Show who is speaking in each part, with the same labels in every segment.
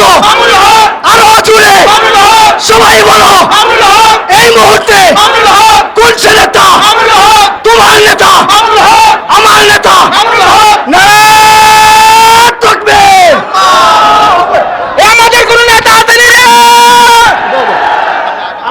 Speaker 1: মতো আরও জুড়ে সবাই বলো। এই মুহূর্তে কোন সে নেতা? তোমার নেতা? আমার নেতা? আমাদের কোন নেতা আছেন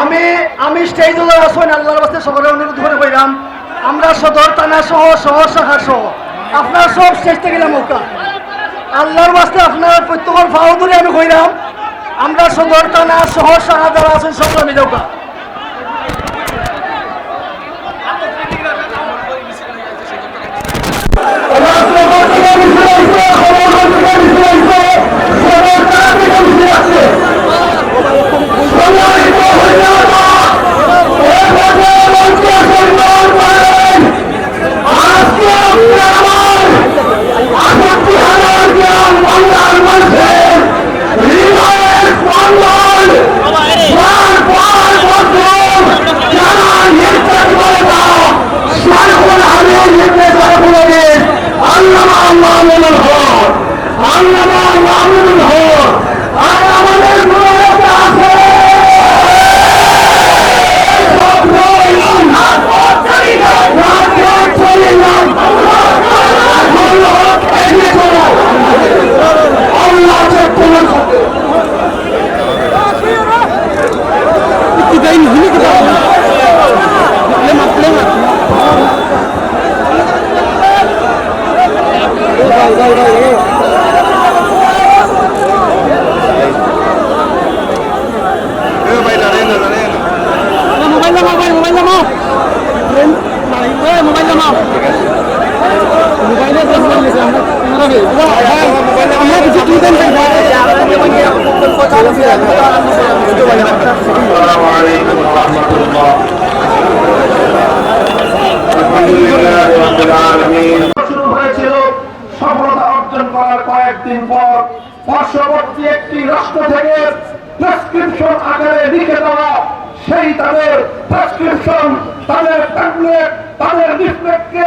Speaker 2: আমি আমি স্টেজুল হোসেন আল্লাহর বাস্তে সবার অনুরোধ করে কইলাম আমরা সদর থানা সহ শহর শাখা সহ আপনার সব স্টেজ থেকে নামকা। আল্লাহর বাস্তে আপনার প্রত্যেকের ফাও ধরে আমি কইলাম আমরা সদর থানা শহর শাখা যারা আছেন সব আমি যাওকা মোবাইল
Speaker 3: কয়েকদিন পর পার্শ্ববর্তী একটি রাষ্ট্র থেকে প্রেসক্রিপশন আকারে লিখে দেওয়া, সেই তাদের প্রেসক্রিপশন তাদের ট্যাবলেট তাদের লিফলেটকে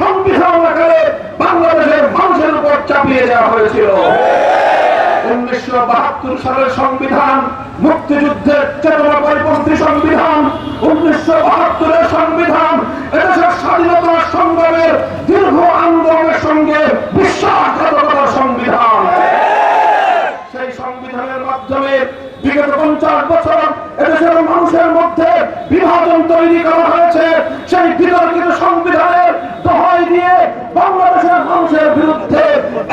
Speaker 3: সংবিধান আকারে বাংলাদেশের মানুষের উপর চাপিয়ে দেওয়া হয়েছিল। উনিশশো বাহাত্তর সালের সংবিধান, মুক্তিযুদ্ধের চেতনা পরিপন্থী সংবিধান, উনিশশো বাহাত্তরের সংবিধান এদেশের স্বাধীনতা সংগ্রামের দীর্ঘ আন্দোলনের সঙ্গে বিশ্বাসঘাতকতার সংবিধান সেই সংবিধানের মাধ্যমে বিগত পঞ্চাশ বছর এদেশের মানুষের মধ্যে বিভাজন তৈরি করা হয়েছে। সেই বিতর্কিত সংবিধানের দোহাই দিয়ে বাংলাদেশের মানুষের বিরুদ্ধে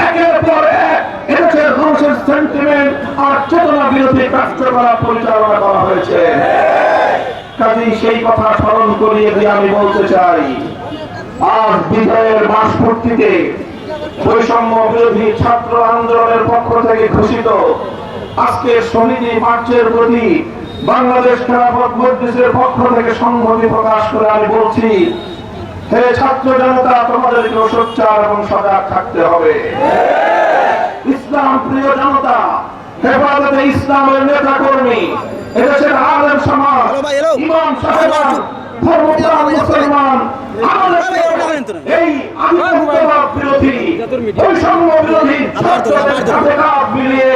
Speaker 3: একের পর এক এদেশের মানুষের সেন্টিমেন্ট আর চেতনা বিরোধী কার্যকলাপ পরিচালনা করা হয়েছে। কাজেই সেই কথা স্মরণ করিয়ে দিয়ে আমি বলতে চাই, আজ বিজয়ের মাস পূর্তিতে বৈষম্য বিরোধী ছাত্র আন্দোলনের পক্ষ থেকে ঘোষিত আজকে সমিতি মার্চের প্রতি বাংলাদেশ খেলাফত মজলিসের পক্ষ থেকে সংহতি প্রকাশ করে আমি বলছি হে ছাত্র জনতা তোমাদেরকেও সোচ্চার এবং সজাগ থাকতে হবে। ইসলাম প্রিয় জনতা হেফাজতে ইসলামের নেতা কর্মী এদেশের আলেম সমাজ ইমাম সাহেবান ধর্মপ্রাণ মুসলমান এই আধিপত্যবাদ বিরোধী বৈষম্য বিরোধী ছাত্রদের সাথে কাঁধ মিলিয়ে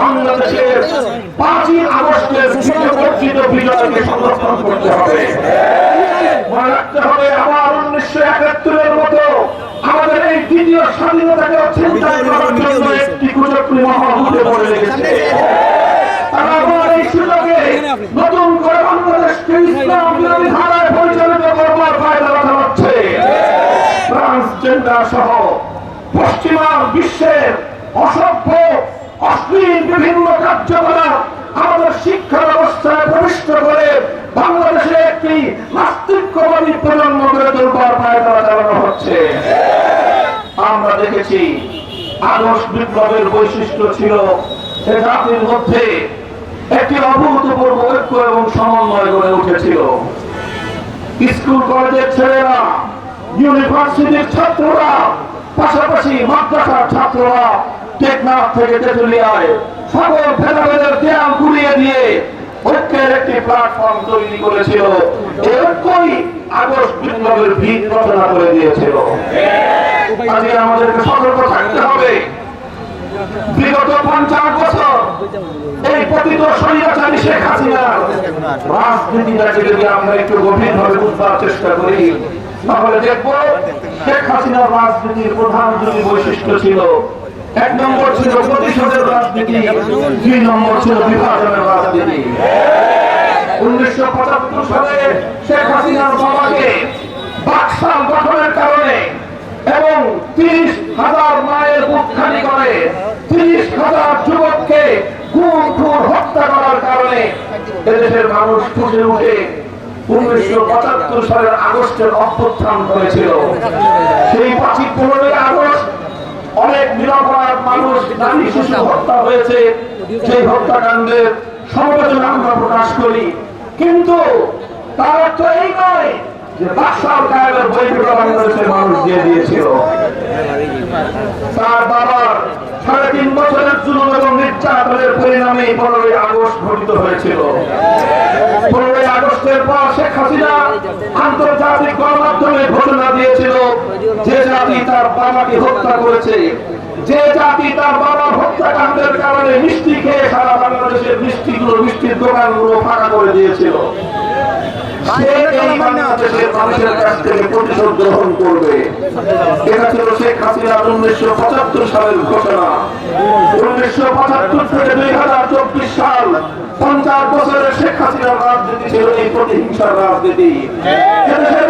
Speaker 3: বাংলাদেশের পাঁচই আগস্টের বিজয় বিজয়কে সমর্থন করতে হবে। মনে রাখতে হবে আবার উনিশশো একাত্তরের মতো আমাদের এই দ্বিতীয় স্বাধীনতাকে চিন্তা করার জন্য একটি কুচক্রী মহল উঠে পড়ে লেগেছে তারা এই সুযোগে নতুন করে বাংলাদেশকে ইসলাম বিরোধী ধারায় পরিচালিত করবার ফায়দা কথা হচ্ছে। ট্রান্সজেন্ডার সহ পশ্চিমা বিশ্বের অসভ্য অশ্লীল বিভিন্ন কার্যকলাপ আমাদের শিক্ষা ব্যবস্থায় প্রবিষ্ট করে বাংলাদেশে একটি নাস্তিক্যবাদী প্রজন্ম গড়ে তোলবার ফায়দা চালানো হচ্ছে। আমরা দেখেছি আগস্ট বিপ্লবের বৈশিষ্ট্য ছিল এ জাতির মধ্যে একটি অভূতপূর্ব ঐক্য এবং সমন্বয় গড়ে উঠেছিল। স্কুল কলেজের ছেলেরা, ইউনিভার্সিটির ছাত্ররা, পাশাপাশি মাদ্রাসার ছাত্ররা টেকনাফ থেকে তেতুলিয়ায় সকল ভেদাভেদের দেয়াল গুলিয়ে দিয়ে ঐক্যের একটি প্ল্যাটফর্ম তৈরি করেছিল। ঐক্যই আগস্ট বিপ্লবের ভিত রচনা করে দিয়েছিল। আজকে আমাদেরকে সতর্ক থাকতে হবে। বিগত পঞ্চাশ বছর এই পতিত স্বৈরাচারী শেখ হাসিনা। রাজনীতিটাকে যদি আমরা একটু গভীরভাবে বুঝবার চেষ্টা করি, তাহলে দেখব শেখ হাসিনার রাজনীতির প্রধান দুটি বৈশিষ্ট্য ছিল, এক নম্বর ছিল প্রতিশোধের রাজনীতি, দুই নম্বর ছিল বিভাজনের রাজনীতি। উনিশশো পঁচাত্তর সালে শেখ হাসিনার বাবাকে বাকশাল গঠনের কারণে এবং তিরিশ হাজার মায়ের উৎখানি করে, তিরিশ হাজার যুবককে হত্যা করার কারণে এদেশের মানুষ ফুসে উঠে উনিশশো পঁচাত্তর সালের আগস্টের অভ্যুত্থান সেই পাঁচই পনেরোই আগস্ট অনেক নিরপরাধ মানুষ, নারী, শিশু হত্যা হয়েছে। সেই হত্যাকাণ্ডের সমবেদনা আমরা প্রকাশ করি। কিন্তু তার অর্থ এই নয় যে বাদশাহ কায়েমের বইগুলো বাংলাদেশের মানুষ দিয়ে দিয়েছিল। তার বাবার সাড়ে তিন বছরের জুলুম এবং নির্যাতনের পরিণামে পনেরোই আগস্ট ঘটিত হয়েছিল। পনেরোই আগস্টের পর শেখ হাসিনা আন্তর্জাতিক গণমাধ্যমে ঘোষণা দিয়েছিল যে জাতি তার বাবাকে হত্যা করেছে। যে জাতি তার বাবার হত্যাকাণ্ডের কারণে মিষ্টি খেয়ে সারা বাংলাদেশের মিষ্টিগুলো, মিষ্টির দোকানগুলো ফাঁকা করে দিয়েছিল।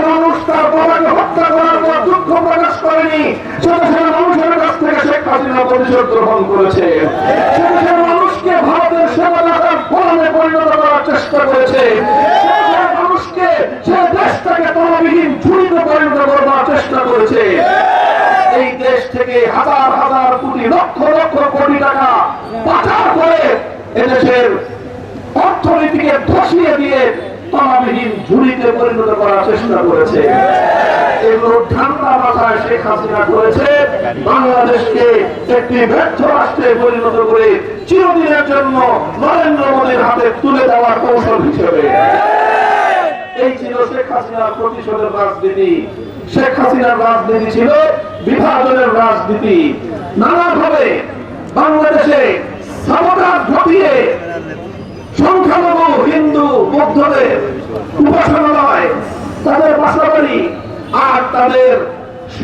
Speaker 3: মানুষ তার বাবাকে হত্যা করার পর দুঃখ প্রকাশ করেনি সেদেশের মানুষের কাছ থেকে শেখ হাসিনা প্রতিশোধ গ্রহণ করেছে। সেদেশের মানুষকে ভারতের সেবা লাগার পরিণত করার চেষ্টা করেছে। দেশটাকে তলাবিহীন পরিণত করবার চেষ্টা করেছে। এই দেশ থেকে হাজার হাজার কোটি লক্ষ লক্ষ কোটি টাকা পাচার করে এদেশের অর্থনীতিকে ধসিয়ে দিয়ে তলাবিহীন ঝুড়িতে পরিণত করার চেষ্টা করেছে। এগুলো ঠান্ডা মাথায় শেখ হাসিনা করেছে। বাংলাদেশকে একটি ব্যর্থ রাষ্ট্রে পরিণত করে চিরদিনের জন্য নরেন্দ্র মোদীর হাতে তুলে দেওয়ার কৌশল হিসেবে। হাসিনার প্রতিশোধের রাজনীতি। শেখ হাসিনার রাজনীতি ছিল বিভাজনের রাজনীতি। নানাভাবে বাংলাদেশে সাবধান ঘটিয়ে সংখ্যালঘু হিন্দু বৌদ্ধদের উপাসনালয়, তাদের বাসাবাড়ি আর তাদের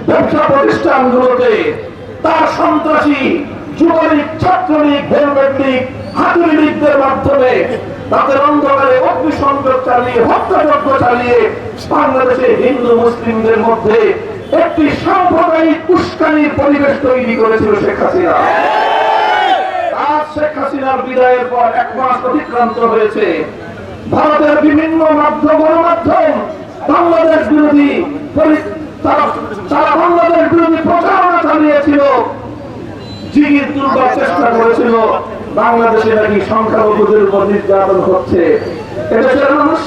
Speaker 3: ব্যবসা প্রতিষ্ঠানগুলোতে তার সন্ত্রাসী, যুবলীগ, ছাত্রলীগ হেলমেট লীগ হাতুড়ি মাধ্যমে তাদের অন্ধকারে অগ্নিসংযোগ চালিয়ে, হত্যাযজ্ঞ চালিয়ে বাংলাদেশে হিন্দু মুসলিমদের মধ্যে একটি সাম্প্রদায়িক উস্কানির পরিবেশ তৈরি করেছিল শেখ হাসিনা। চেষ্টা করেছিল। বাংলাদেশে নাকি সংখ্যালঘুদের উপর নির্যাতন হচ্ছে।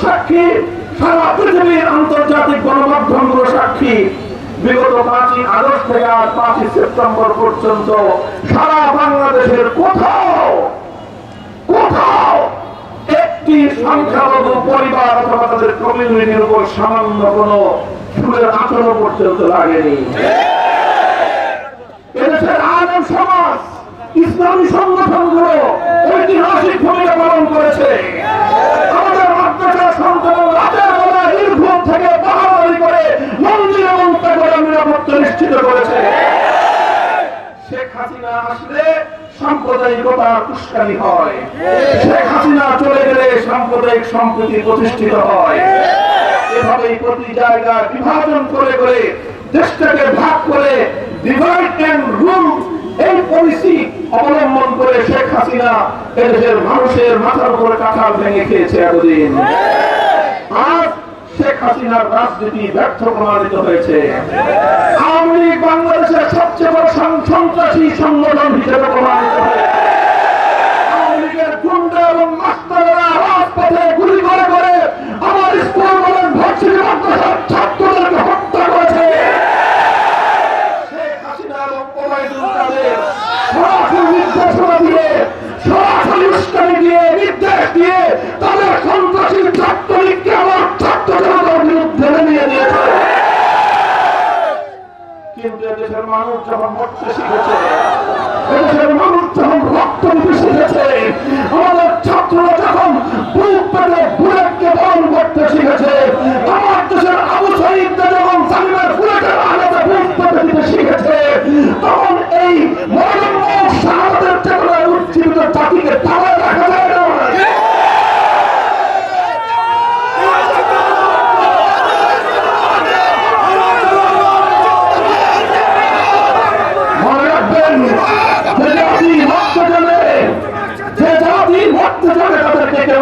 Speaker 3: সাক্ষী? সারা পৃথিবীর আন্তর্জাতিক সাক্ষী। বিগত পাঁচই আগস্ট থেকে আজ পাঁচই সেপ্টেম্বর পর্যন্ত সারা বাংলাদেশের কোথাও কোথাও একটি সংখ্যালঘু পরিবার অথবা তাদের কমিউনিটির উপর সামান্য কোনো ফুলের আচরণ পর্যন্ত লাগেনি। এদেশের সমাজ ইসলামী সংগঠনগুলো ঐতিহাসিক ভূমিকা পালন করেছে। শেখ হাসিনা চলে গেলে সাম্প্রদায়িক প্রতিষ্ঠিত হয়। প্রতি বিভাজন করে করে দেশটাকে ভাগ করে ডিভাইড এন্ড রুল এই পলিসি অবলম্বন করে শেখ হাসিনা এদেশের মানুষের মাথার উপরে কাঁঠাল ভেঙে খেয়েছে এতদিন। আজ শেখ হাসিনার রাজনীতি ব্যর্থ প্রমাণিত হয়েছে। আওয়ামী লীগ বাংলাদেশের সবচেয়ে বড় সন্ত্রাসী সংগঠন হিসেবে প্রমাণিত হয়েছে আওয়ামী লীগের গুন্ডা এবং মাস্টাররা রাজপথে গুলি করে করে আমার স্কুল বলেন ভার্সিটি মাদ্রাসার ছাত্রদেরকে হত্যা করেছে শেখ হাসিনা এবং ওবায়দুল কাদের সরাসরি নির্দেশনা দিয়ে সরাসরি উস্কানি দিয়ে নির্দেশ দিয়ে তাদের সন্ত্রাসী ছাত্রলীগকে আমার ছাত্র জনতার বিরুদ্ধে নেমে দিয়েছে। কিন্তু এদেশের মানুষ যখন মরতে শিখেছে দিতে আমাদের ছাত্ররা যখন বুক বুলেটকে বরণ করতে শিখেছে, আমার দেশের আবু শহীদরা যখন শিখেছে, তখন এই শাহাদাতের চেতনায় উজ্জীবিত জাতিকে তাড়ায় রাখা যায় না মনে রাখবেন যে জাতি মরতে জানে যে জাতি মরতে জানে তাদেরকে কেউ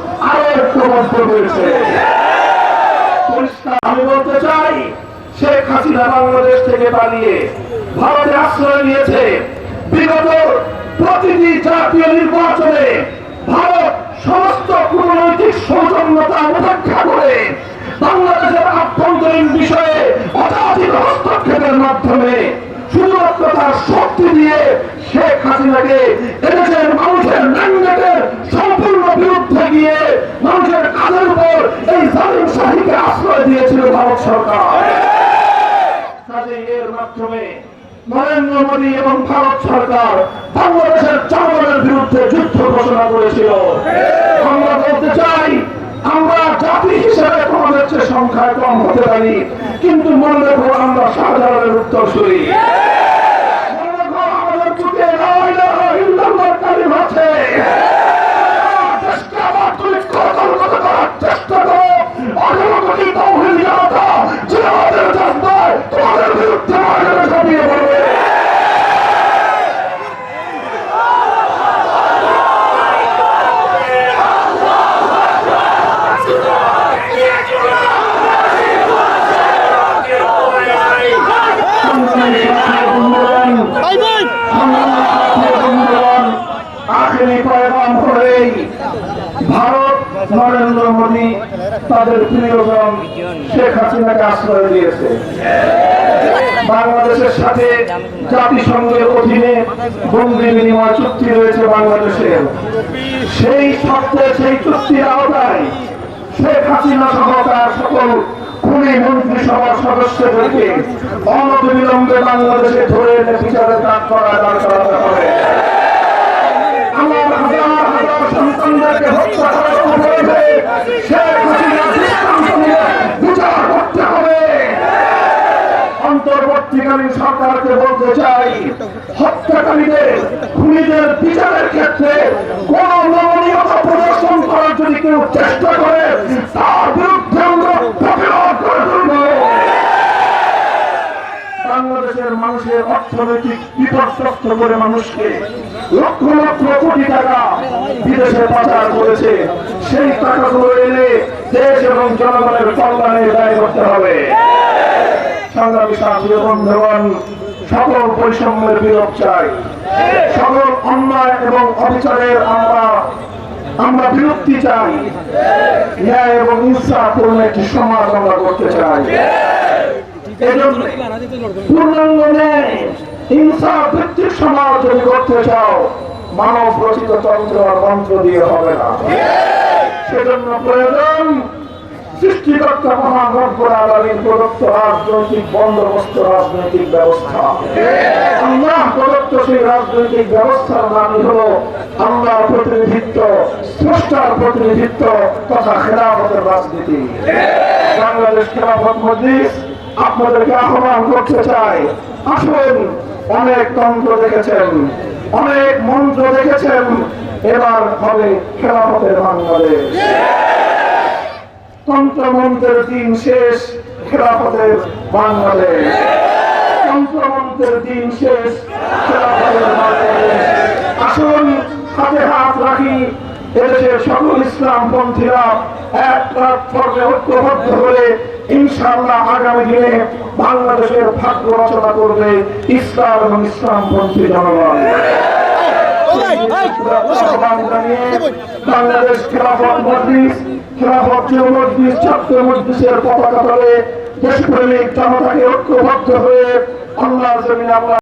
Speaker 3: শেখ বাংলাদেশের আভ্যন্তরীণ বিষয়ে মাধ্যমে দিয়ে শেখ হাসিনাকে এদেশের মানুষের সম্পূর্ণ বিরুদ্ধে গিয়ে মানুষের কাজের উপর এই জালিম শাহীকে আশ্রয় দিয়েছিল ভারত সরকার। এর মাধ্যমে নরেন্দ্র মোদী এবং ভারত সরকার বাংলাদেশের জনগণের বিরুদ্ধে যুদ্ধ ঘোষণা করেছিল। আমরা বলতে চাই, আমরা জাতি হিসেবে তোমাদের চেয়ে সংখ্যায় কম হতে পারি কিন্তু মনে রেখো আমরা শাহজাহানের উত্তরসূরি। মনে রেখো আমাদের কালিমা আছে চেষ্টা আবার তুমি কতল কত করার চেষ্টা করো আঠারো কোটি তৌহিদ জনতা যে আমাদের রাস্তায় তোমাদের বিরুদ্ধে মাঠে ঝাঁপিয়ে পড়বে আখেরি পয়গাম হলেই ভারত নরেন্দ্র মোদী তাদের প্রিয়জন শেখ হাসিনাকে আশ্রয় দিয়েছে। বাংলাদেশের সাথে জাতিসংঘের অধীনে বন্দি বিনিময় চুক্তি রয়েছে বাংলাদেশের। সেই শর্তে সেই চুক্তির আওতায় শেখ হাসিনা সহ তার সকল খুনি মন্ত্রিসভার সদস্যদেরকে অনবিলম্বে বাংলাদেশে ধরে এনে বিচারে কাজ করা দাঁড় করাতে হবে। আমার হাজার হাজার সন্তানদেরকে হত্যা অপরাধে শেখ হাসিনা বিচার করতে হবে। অন্তর্বর্তীকালীন সরকারকে বলতে চাই, হত্যাকারীদের, খুনিদের বিচারের ক্ষেত্রে কোন নমনীয়তা প্রদর্শন করার যদি কেউ চেষ্টা করে, তার বিরুদ্ধে আমরা প্রতিরোধ করে তুলব। বাংলাদেশের মানুষের অর্থনৈতিক বিপর্যস্ত করে মানুষকে লক্ষ লক্ষ কোটি টাকা বিদেশে পাচার করেছে। সেই টাকাগুলো এনে দেশ এবং জনগণের কল্যাণে ব্যয় করতে হবে। সংগ্রামী বন্ধুগণ সকল বৈষম্যের বিলোপ চাই। সকল অন্যায় এবং অবিচারের আমরা আমরা চাই। ন্যায় এবং ইনসাফপূর্ণ একটি সমাজ আমরা করতে চাই। পূর্ণাঙ্গ ন্যায় ইনসাফ ভিত্তিক সমাজ যদি করতে চাও, মানব রচিত তন্ত্র আর মন্ত্র দিয়ে হবে না। সেজন্য প্রয়োজন, সৃষ্টিকর্তা মহান রব্বুল প্রদত্ত রাজনৈতিক বন্দোবস্ত, রাজনৈতিক ব্যবস্থা। আল্লাহ প্রদত্ত সেই রাজনৈতিক ব্যবস্থার নামই হলো আল্লাহ প্রতিনিধিত্ব, স্রষ্টার প্রতিনিধিত্ব তথা খেলাফতের রাজনীতি। বাংলাদেশ খেলাফত মজলিস আপনাদেরকে আহ্বান করতে চাই। আসুন, অনেক তন্ত্র দেখেছেন, অনেক মন্ত্র দেখেছেন। এবার হবে খেলাফতের বাংলাদেশ। তন্ত্রমন্ত্রের দিন শেষ খেলাফতের বাংলাদেশ। তন্ত্রমন্ত্রের দিন শেষ খেলাফতের বাংলাদেশ। আসুন, হাতে হাত রাখি এদেশের সকল ইসলাম পন্থীরা এক প্ল্যাটফর্মে ঐক্যবদ্ধ হয়ে ইনশাআল্লাহ আগামী দিনে বাংলাদেশের ভাগ্য রচনা করবে ইসলাম এবং ইসলামপন্থী জনগণ। আহ্বান জানিয়ে বাংলাদেশ খেলাফত মজলিস খেলাফত যুব মজলিস ছাত্র মজলিসের পতাকা তলে দেশপ্রেমিক জনতাকে ঐক্যবদ্ধ হয়ে আল্লাহ জমিন আল্লাহ